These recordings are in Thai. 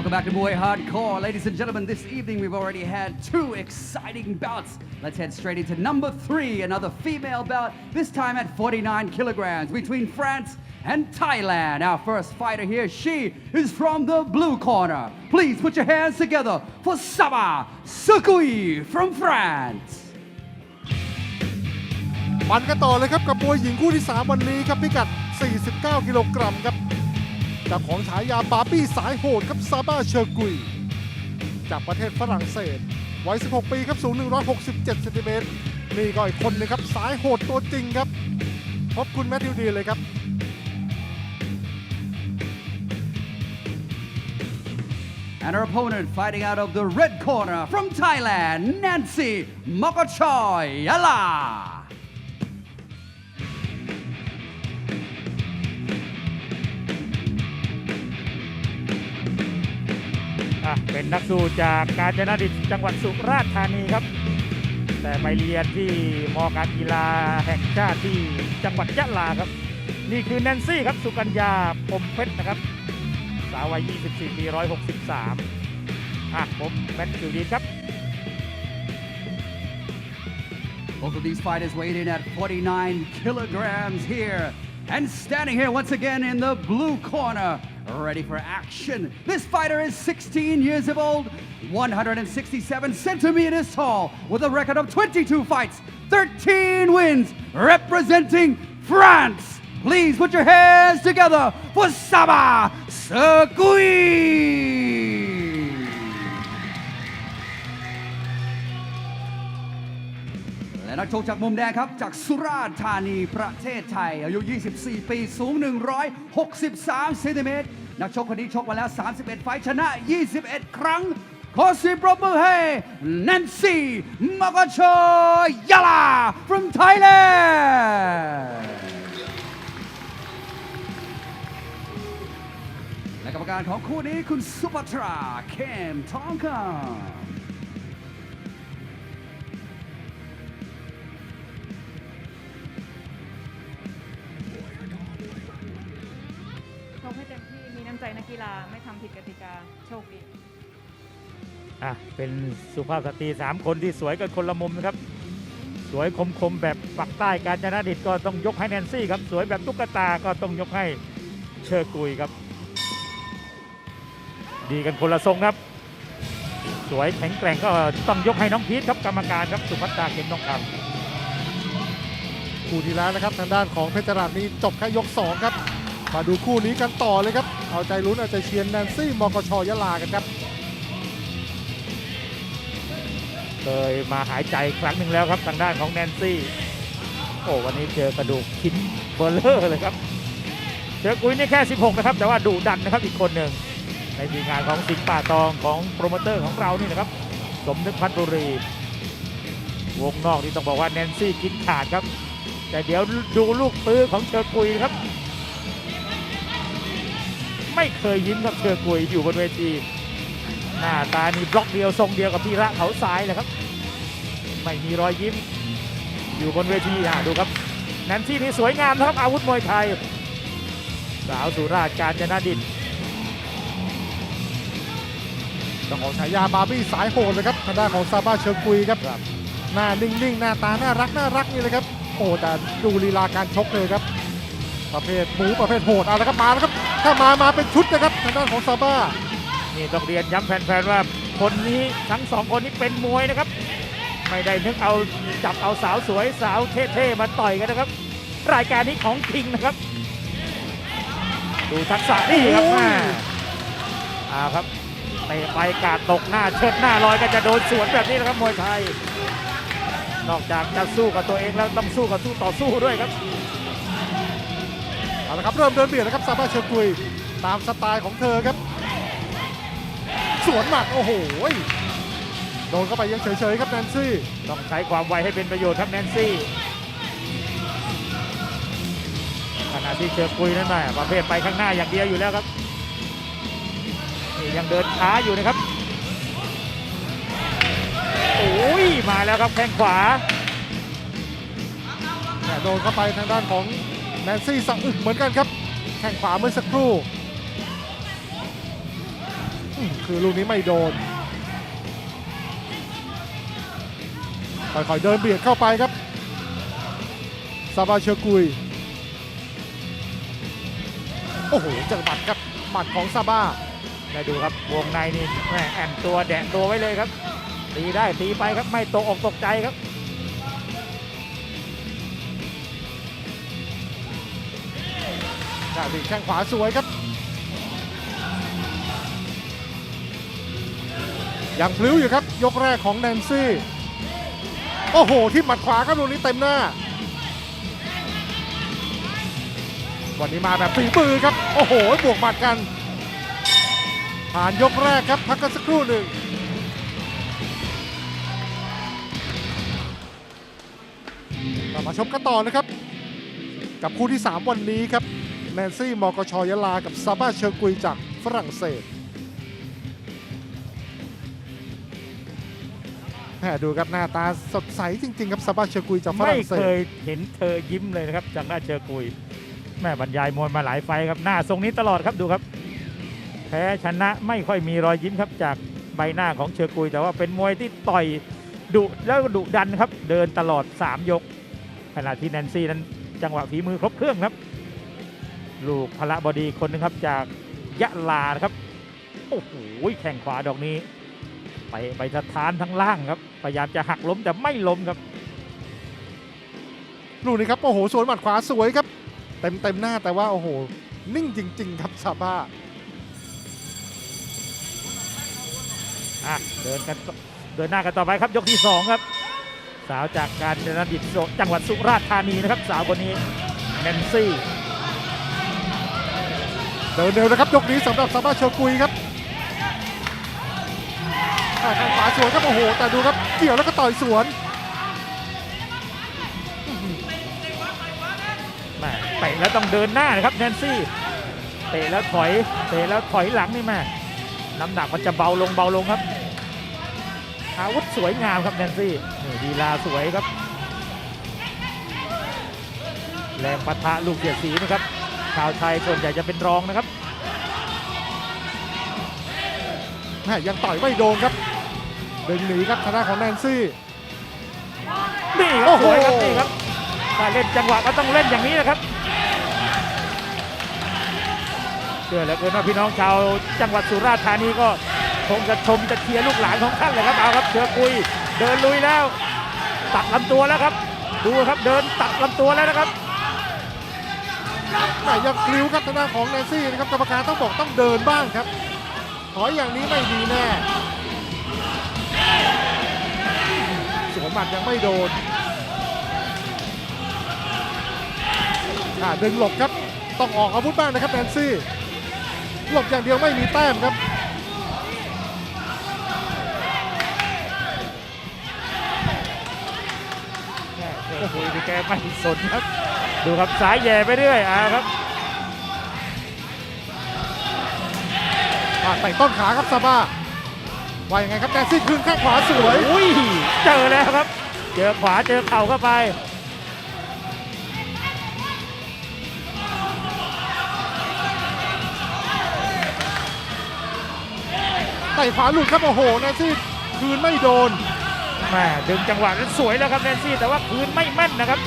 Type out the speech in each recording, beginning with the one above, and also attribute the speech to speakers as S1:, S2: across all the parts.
S1: Welcome back to Muay Hardcore. Ladies and gentlemen, this evening we've already had two exciting bouts. Let's head straight into number three, another female bout, this time at 49 kilograms between France and Thailand. Our first fighter here, she is from the blue corner. Please put your hands together for Saba Sukui from France.
S2: มันกันต่อเลยครับกับมวยหญิงคู่ที่ 3 วันนี้ครับพิกัด 49 กิโลกรัมครับเ จากของฉายาบาร์บี้สายโหดครับซาบ้าเชอร์กุย จากประเทศฝรั่งเศสวัย 16 ปีครับสูง 167เซนติเมตรนี่ก็อีกคนหนึงครับสายโหดตัวจริงครับ พบคุณแมทธิวดีเลยครับ
S1: And her opponent fighting out of the red corner from Thailand, Nancy Mokochoy Yala.
S3: อะเป็นนักสู้จากกาญจนดิตจังหวัดสุราษฎร์ธานีครับ แต่ไปเรียนที่มอการกีฬาแห่งชาติที่จังหวัดยะลาครับ นี่คือแนนซี่ครับสุกัญญาปมเพชรนะครับ สาววัย 24 ปี 163อะผมแมทธิวดีครับ
S1: Both of these fighters weighed in at 49 kilograms here. And standing here once again in the blue corner, ready for action. This fighter is 16 years of old, 167 centimeters tall, with a record of 22 fights, 13 wins, representing France. Please put your hands together for Saba Segui. นักชกจากมุมแดงครับ จากสุราษฎร์ธานีประเทศไทย อายุ 24 ปี สูง 163เซนติเมตร นักชกคนนี้ชกมาแล้ว 31 ไฟชนะ 21 ครั้ง ขอเสียงปรบมือให้ Nancy m a k a c h o Yala from Thailand และกรรมการของคู่นี้คุณสุภัทรา เข้มทองคำ
S4: โชคดี
S3: อะเป็นสุภาพสตรีสามคนที่สวยกันคนละมุมนะครับ สวยคมๆแบบปักใต้กาญจนดิตก็ต้องยกให้แนนซี่ครับสวยแบบตุ๊กตาก็ต้องยกให้เชอร์กุยครับ ดีกันคนละทรงครับ สวยแข็งแกร่งก็ต้องยกให้น้องพีทครับกรรมการครับสุภัตตาเข็มทองคำ
S2: คู่ที่แล้วนะครับทางด้านของเพชรราชนี้จบแค่ยก 2 ครับ มาดูคู่นี้กันต่อเลยครับ เอาใจลุ้นเอาใจเชียร์แนนซี่มกชยะลากันครับ
S3: เคยมาหายใจครั้งหนึ่งแล้วครับทางด้านของแนนซี่ โอ้วันนี้เจอกระดูกชิ้นเบอร์เลอร์เลยครับ เจอกุยนี่แค่ 16 นะครับ แต่ว่าดุดันนะครับอีกคนหนึ่งในทีมงานของสิงห์ป่าตองของโปรโมเตอร์ของเรานี่นะครับ สมนึกพัฒบุรี วงนอกนี่ต้องบอกว่าแนนซี่กินขาดครับ แต่เดี๋ยวดูลูกปื้อของเชอกุยครับ ไม่เคยยิ้มครับเชอกุยอยู่บนเวทีหน้าตานี่บล็อกเดียวทรงเดียวกับพี่ระเขาทรายเลยครับ ไม่มีรอยยิ้ม อยู่บนเวทีอะดูครับแนนซี่นี่สวยงามนะครับอาวุธมวยไทย สาวสุราษฎร์การจนาดิต
S2: เจ้าของฉายาบาร์บี้สายโหดเลยครับทางด้านของซาบ้าเชอร์กุยครับหน้านิ่งๆ หน้าตาน่ารักน่ารักนี่เลยครับโอ้แต่ดูลีลาการชกเลยครับ ประเภทหมูประเภทโหดเอาละครับมาแล้วครับ ถ้ามามาเป็นชุดนะครับทางด้านของซาบ้า
S3: นี่ต้องเรียนย้ำแฟนๆว่าคนนี้ทั้งสองคนนี้เป็นมวยนะครับ ไม่ได้นึกเอาจับเอาสาวสวยสาวเท่ๆมาต่อยกันนะครับ รายการนี้ของจริงนะครับ ดูทักษะนี่ครับ
S2: โอ้ย
S3: แม่อ่าครับเตะไปกาดตกหน้าเชิดหน้าลอยก็จะโดนสวนแบบนี้นะครับมวยไทย นอกจากจะสู้กับตัวเองแล้วต้องสู้กับสู้ต่อสู้ด้วยครับ
S2: เอาละครับ เริ่มเดินเบียดนะครับซาบ้าเชอร์กุยตามสไตล์ของเธอครับ สวนหมัดโอ้โหโดนเข้าไปยังเฉยๆครับแนนซี่
S3: ต้องใช้ความไวให้เป็นประโยชน์ครับแนนซี่ขณะที่เชิญคุยนั่นแหละประเภทไปข้างหน้าอย่างเดียวอยู่แล้วครับนี่ยังเดินช้าอยู่นะครับโอ้ยมาแล้วครับแข้งขวา
S2: แต่โดนเข้าไปทางด้านของ แนนซี่สั่งอึกเหมือนกันครับ แข้งขวาเมื่อสักครู่คือลูกนี้ไม่โดนค่อยๆเดินเบียดเข้าไปครับซาบาเชอร์กุย โอ้โหเจอหมัดครับหมัดของซาบา
S3: ได้ดูครับวงในนี่แอนตัวแดะตัวไว้เลยครับตีได้ตีไปครับไม่ตกออกตกใจครับ
S2: ดาดิแข้งขวาสวยครับ ยังพลิ้วอยู่ครับ ยกแรกของแนนซี่ โอ้โห ที่หมัดขวาครับลูกนี้เต็มหน้า วันนี้มาแบบฝีมือครับ โอ้โห บวกหมัดกัน ผ่านยกแรกครับ พักกันสักครู่หนึ่งมาชมกันต่อนะครับ กับคู่ที่ 3 วันนี้ครับ แนนซี่มกชยะลา กับซาบ้าเชอร์กุยจากฝรั่งเศสแหมดูครับหน้าตาสดใสจริง ๆ ครับซาบ้าเชอร์กุยจากฝ
S3: ไม่
S2: รั่งเศ
S3: เค
S2: ส
S3: ยเห็นเธอยิ้มเลยนะครับจากหน้าเจอกุยแม่บรรยายมวยมาหลายไฟท์ครับหน้าทรงนี้ตลอดครับดูครับ แพ้ชนะไม่ค่อยมีรอยยิ้มครับจากใบหน้าของเชอกุย แต่ว่าเป็นมวยที่ต่อยดุแล้วก็ดุดันครับ เดินตลอด 3 ยก ขณะที่แนนซี่นั้นจังหวะฝีมือครบเครื่องครับ ลูกพละบดีคนหนึงครับจากยะลานะครับ โอ้โหแข่งขวาดอกนี้ไปไปสะท้านทั้งล่างครับ พยายามจะหักล้มแต่ไม่ล้มครับ
S2: ลูกนี้ครับโอ้โหสวนหมัดขวาสวยครับ เต็มเต็มๆหน้าแต่ว่าโอ้โหนิ่งจริง ๆ ครับซาบ้า
S3: อะเดินกันต่อเดินหน้ากันต่อไปครับยกที่ 2 ครับ สาวจากการเดนดิตจังหวัดสุราษฎร์ธานีนะครับ สาวคนนี้แนนซี่
S2: เดินเร็วนะครับยกนี้สำหรับซาบ้าเชอร์กุยครับอ่าแข้งขวาสวยครับโอ้โห แต่ดูครับเกี่ยวแล้วก็ต่อยสวน
S3: แม่เตะแล้วต้องเดินหน้านะครับแนนซี่เตะแล้วถอยเตะแล้วถอยหลังนี่แม่น้ำหนักมันจะเบาลงเบาลงครับ อาวุธสวยงามครับแนนซี่นี่ดีลาสวยครับ แรงปะทะลูกเสียดสีนะครับ ชาวไทยส่วนใหญ่จะเป็นรองนะครับ
S2: แม่ยังต่อยไม่โดนครับดึงหนีครับทางด้านของแนนซี่
S3: นี่ค
S2: โอ้
S3: รับ
S2: โห
S3: สวยครับนี่ครับถ้าเล่นจังหวะก็ต้องเล่นอย่างนี้นะครับเชื่อเหลือเกินว่าพี่น้องชาวจังหวัดสุราษฎร์ธานีก็คงจะชมจะเชียร์ลูกหลานของท่านเลยครับเอาครับเชือกุยเดินลุยแล้ว ตัดลำตัวแล้วครับ ดูครับเดินตัดลำตัวแล้วนะครับ
S2: แต่ยังพลิ้วครับทางด้านของแนนซี่นะครับกรรมการต้องบอกต้องเดินบ้างครับถอยอย่างนี้ไม่ดีแน่สวนหมัดยังไม่โดนอ่าดึงหลบครับต้องออกอาวุธบ้างนะครับแนนซี่หลบอย่างเดียวไม่มีแต้มครับ
S3: แม่เชือกุยแกไม่สนครับ ดูครับสายแย่ไปเรื่อยอ่าครับ
S2: อ่าแต่ต้นขาครับซาบ้าว่ายังไงครับแนนซี่คืนข้างขวาสวย
S3: อุ้ยเจอแล้วครับ เจอขวาเจอเข่าเข้าไป
S2: ไต่ขวาหลุดครับโอ้โหแนนซี่คืนไม่โดน
S3: แม่ดึงจังหวะนั้นสวยแล้วครับแนนซี่แต่ว่าคืนไม่แม่นนะครับ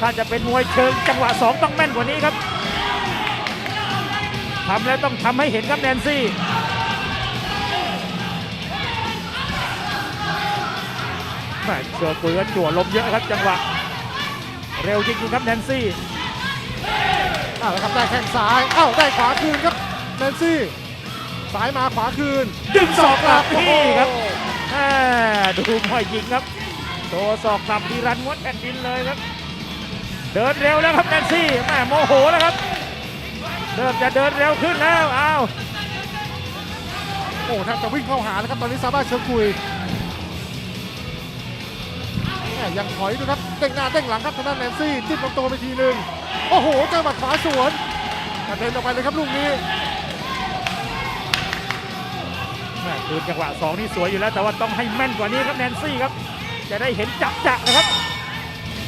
S3: ถ้าจะเป็นมวยเชิงจังหวะสองต้องแม่นกว่านี้ครับทำแล้วต้องทำให้เห็นครับแนนซี่แม่เชือปืนจั่วลมเยอะครับจังหวะ เร็วจริงๆครับแนนซี่
S2: อ้าวแล้วครับได้แข้งซ้ายอ้าวได้ขวาคืนครับแนนซี่ซ้ายมาขวาคืน
S3: ดึงศอกกลับ
S2: โอ้โห
S3: นี่ครับแม่ดูมวยยิงครับโตศอกกลับดีรันม้วนแผ่นดินเลยครับ เดินเร็วแล้วครับแนนซี่แม่โมโหแล้วครับเริ่มจะเดินเร็วขึ้นแล้วอ้าว
S2: โอ้แทบจะวิ่งเข้าหาแล้วครับตอนนี้ซาบ้าเชิงกุยแม่ยังถอยดูครับเด้งหน้าเด้งหลังครับทางด้านแนนซี่จิ้มลำตัวไปทีหนึ่งโอ้โหเจอหมัดขวาสวนกระเด็นออกไปเลยครับลูกนี้
S3: แม่คืนจังหวะสองนี่สวยอยู่แล้วแต่ว่าต้องให้แม่นกว่านี้ครับแนนซี่ครับ จะได้เห็นจับจักนะครับ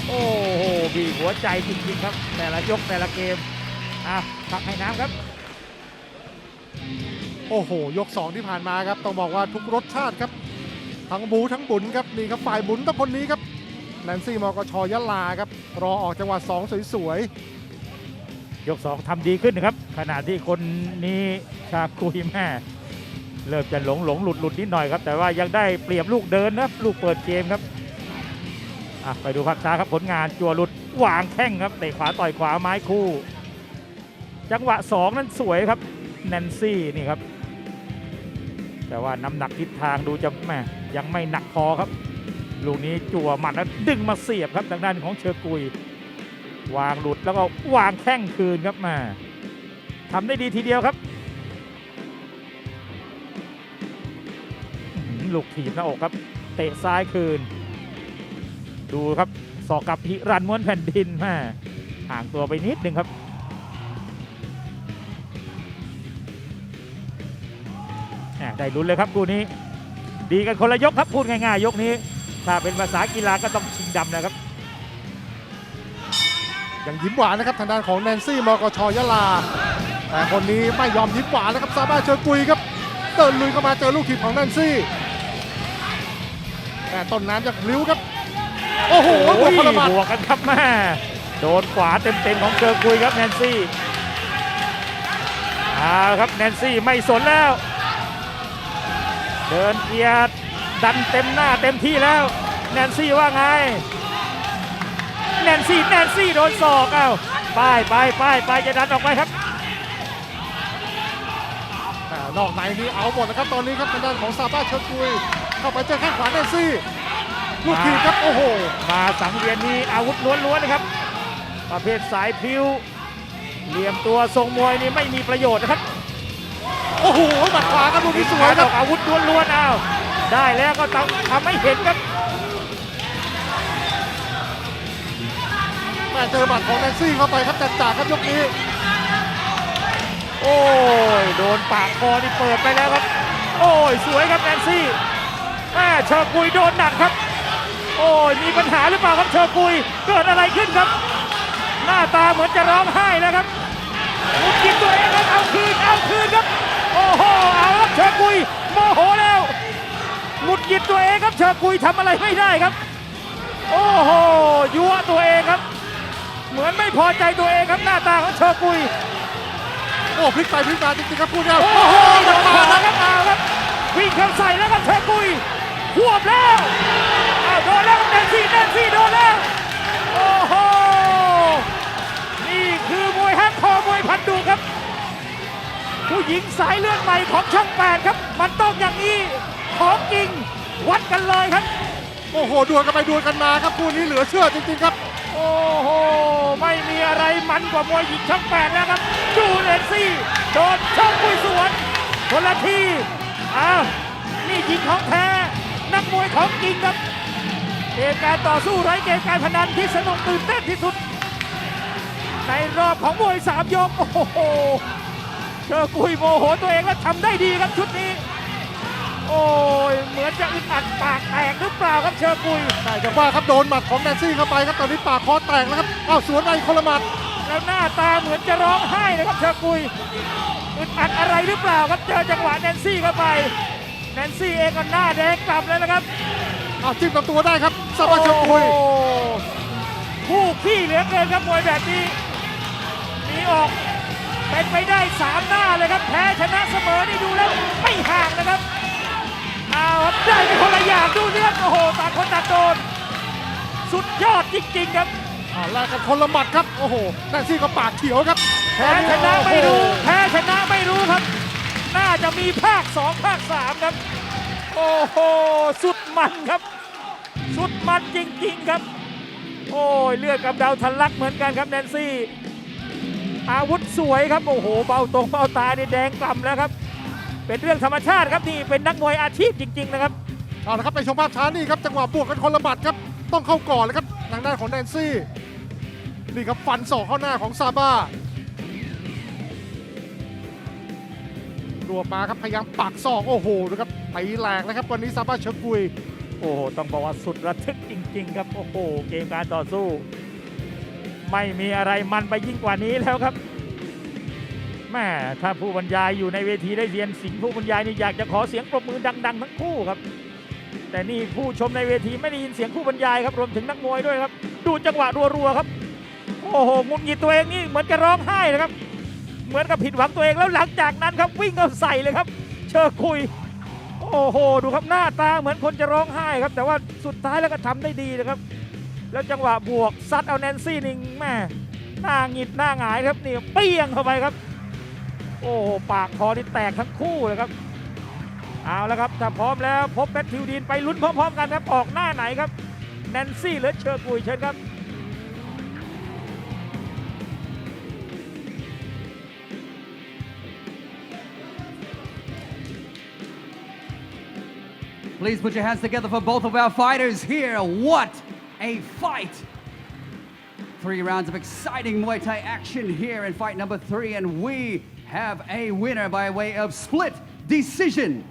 S3: โอ้โห บีบหัวใจจริงๆครับ แต่ละยกแต่ละเกมอะพักให้น้ำครับ
S2: โอ้โห ยก 2 ที่ผ่านมาครับ ต้องบอกว่าทุกรสชาติครับ ทั้งบูทั้งบุญครับนี่ครับฝ่ายบุญต้องคนนี้ครับแนนซี่มกชยะลาครับ รอออกจังหวะ2สวย
S3: ยก 2ทำดีขึ้นนะครับ ขณะที่คนนี้ชาคุยแม่เริ่มจะหลงหลงหลุดหลุดนิดหน่อยครับ แต่ว่ายังได้เปรียบลูกเดินนะครับลูกเปิดเกมครับ อะไปดูภาพช้าครับผลงานจัวหลุดวางแข้งครับเตะขวาต่อยขวาไม้คู่ จังหวะ 2 นั้นสวยครับแนนซี่นี่ครับ แต่ว่าน้ำหนักทิศทางดูจะแม่ยังไม่หนักพอครับลูกนี้จั่วหมัดแล้วดึงมาเสียบครับทางด้านของเชอร์กุย วางหลุดแล้วก็วางแข้งคืนครับมาทำได้ดีทีเดียวครับหลูกถีบหน้าอกครับ เตะซ้ายคืน ดูครับสอกกับฮิรันม้วนแผ่นดินมาห่างตัวไปนิดนึงครับแหม่ได้ลุ้นเลยครับคู่นี้ ดีกันคนละยกครับพูดง่ายๆ ยกนี้ ถ้าเป็นภาษากีฬาก็ต้องชิงดำนะครับ
S2: ยังยิ้มหวานนะครับทางด้านของแนนซี่มกชยะลา แต่คนนี้ไม่ยอมยิ้มหวานนะครับซาบ้าเชอกุยครับเดินลุยเข้ามาเจอลูกถีบของแนนซี่แต่ต้นน้ำจากลิ้วครับ โอ้โหบ
S3: โอ้
S2: วก
S3: ย
S2: พลหมัด
S3: บวกกันครับแม่โดนขวาเต็มๆของเชอร์กุยครับแนนซี่เอาครับแนนซี่ไม่สนแล้ว เดินเกียร์ดันเต็มหน้าเต็มที่แล้ว แนนซี่ว่าไง แนนซี่แนนซี่โดนศอกเอ้าไปไปไปไปจะดันออกไปครับ
S2: แต่นอกในนี้เอาหมดนะครับตอนนี้ครับทางด้านของซาบ้าเชอกุยเข้าไปเจอแข้งขวาแนนซี่ ลูกถีบครับโอ้โห
S3: มาสังเวียนนี้อาวุธล้วนๆนะครับ ประเภทสายพริ้วเหลี่ยมตัวทรงมวยนี่ไม่มีประโยชน์นะครับ
S2: โอ้โหหมัดขวาครับลูกนี้สวย
S3: การ
S2: ค
S3: อ
S2: รั
S3: อบกอาวุธล้วนๆอ้าวได้แล้วก็ต้องทำให้เห็นครับ
S2: แต่เจอหมัดของแนนซี่เข้าไปครับจัดจ่าครับยกนี้
S3: โอ้ยโดนปากคอนี่เปิดไปแล้วครับ โอ้ยสวยครับแนนซี่แม่เชอร์กุยโดนหนักครับ โอ้ยมีปัญหาหรือเปล่าครับเชอร์กุยเกิดอะไรขึ้นครับ หน้าตาเหมือนจะร้องไห้แล้วครับหมุดกินตัวเองครับเอาคืนเอาคืนครับ โอ้โหเอาครับเชอร์กุยโมโหแล้วหมุดกินตัวเองครับเชอร์กุยทำอะไรไม่ได้ครับ โอ้โหยั่วตัวเองครับ เหมือนไม่พอใจตัวเองครับหน้าตาของเชอร์กุย
S2: โอ้พลิกไปพลิกมาจริงๆครับพูดแล้ว
S3: โอ้
S2: โอ้
S3: โห
S2: โห
S3: โด
S2: หมัด
S3: น
S2: ขวา
S3: ขวา
S2: ครับ
S3: ครับเอาครับวิ่งเข้าใส่แล้วครับเชอกุย ควบแล้วอ้าวโดนแล้วแนนซี่แนนซี่โดนแล้ว โอ้โห นี่คือมวยฮักคอมวยพันดูครับ ผู้หญิงสายเลือดใหม่ของช่องแปดครับ มันต้องอย่างนี้ ของจริง วัดกันเลยครับ
S2: โอ้โหดวลกันไปดวลกันมาครับคู่นี้เหลือเชื่อจริงๆครับ
S3: โอ้โห ไม่มีอะไรมันกว่ามวยหญิงช่องแปดแล้วครับ ดูแนนซี่ โดนช่องคุยสวนคนละทีอ้าวนี่หญิงของแท้ นักมวยของจริงครับเกมการต่อสู้ไร้เกมการพนันที่สนุกตื่นเต้นที่สุด ในรอบของมวยสามยก โอ้โหเชอกุยโมโหตัวเองแล้วทำได้ดีครับชุดนี้ โอ้ยเหมือนจะอึดอัดปากแตกหรือเปล่าครับเชอกุย
S2: แต่จังว่าครับโดนหมัดของแนนซี่เข้าไปครับตอนนี้ปากคอแตกแล้วครับอ้าวสวนในคนละหมัด
S3: แล้วหน้าตาเหมือนจะร้องไห้นะครับเชอกุยอึดอัดอะไรหรือเปล่าครับเจอจังหวะแนนซี่เข้าไป แนนซี่เองก็หน้าแดงกลับแล้วนะครับ
S2: อ้าวจิ้มลำตัวได้ครับซาบาเชอกุย
S3: โอ้โหคู่ขี้เหลือเกินครับมวยแบบนี้มีออกเป็นไปได้สามหน้าเลยครับ แพ้ชนะเสมอนี่ดูแล้วไม่ห่างนะครับเอาครับได้เป็นคนละอย่างดูเนี่ยครับโอ้โหต่างคนต่างโดนสุดยอดจริงๆครับ
S2: อ่าแลกกันคนละหมัดครับ โอ้โหแนนซี่ก็ปากเขียวครับ
S3: แพ้ชนะไม่รู้ แพ้ชนะไม่รู้ครับ น่าจะมีภาคสองภาคสามครับ โอ้โห สุดมันครับ สุดมันจริง ๆ ครับ โอ้ยเลือดกับดาวทะลักเหมือนกันครับแนนซี่ อาวุธสวยครับ โอ้โห เบาตรงเบาตานี่แดงกล่ำแล้วครับ เป็นเรื่องธรรมชาติครับนี่เป็นนักมวยอาชีพจริง ๆ นะครับ
S2: เอาละครับไปชมภาพช้านี่ครับจังหวะบวกกันคนละหมัดครับ ต้องเข้าก่อนเลยครับทางด้านของแนนซี่ นี่ครับฟันศอกเข้าหน้าของซาบ้า รวบมาครับพยายามปักศอกโอ้โหดูครับตีแหลกนะครับวันนี้ซาบ้าเชกุย
S3: โอ้โหต้องบอกว่าสุดระทึกจริง ๆ ครับโอ้โหเกมการต่อสู้ ไม่มีอะไรมันไปยิ่งกว่านี้แล้วครับแม่ถ้าผู้บรรยายอยู่ในเวทีได้เรียนสิงผู้บรรยายนี่อยากจะขอเสียงปรบมือดัง ๆ ทั้งคู่ครับ แต่นี่ผู้ชมในเวทีไม่ได้ยินเสียงผู้บรรยายครับรวมถึงนักมวยด้วยครับ ดูจังหวะรัวๆครับ โอ้โหงุดหงิดตัวเองนี่เหมือนจะร้องไห้เลยครับ เหมือนกับผิดหวังตัวเองแล้วหลังจากนั้นครับวิ่งเข้าใส่เลยครับ เชิญคุย โอ้โห ดูครับหน้าตาเหมือนคนจะร้องไห้ครับ แต่ว่าสุดท้ายแล้วก็ทำได้ดีนะครับ แล้วจังหวะบวกซัดเอาแนนซี่นี่แม่หน้าหงิดหน้าหงายครับนี่เปี้ยงเข้าไปครับ โอ้ปากคอนี่แตกทั้งคู่เลยครับเอาแล้วครับถ้าพร้อมแล้วพบแมทธิวดีนไปลุ้นพร้อมๆกันครับออกหน้าไหนครับแนนซี่หรือเชอร์กุยเชิญครับ
S1: Please put your hands together for both of our fighters here. What a fight! Three rounds of exciting Muay Thai action here in fight number three, and we have a winner by way of split decision.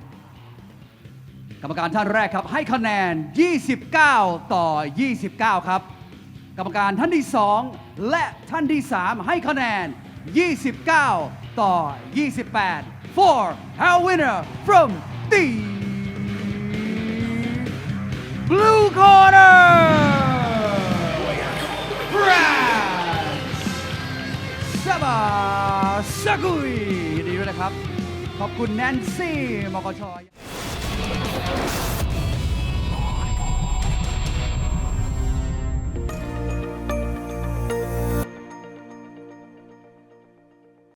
S1: กรรมการท่านแรกครับให้คะแนน 29 ต่อ 29 ครับ กรรมการท่านที่ 2 และท่านที่ 3 ให้คะแนน 29 ต่อ 28 for our winner from the blue corner France ซาบาซากุยยินดีด้วยนะครับ ขอบคุณแนนซี่มกช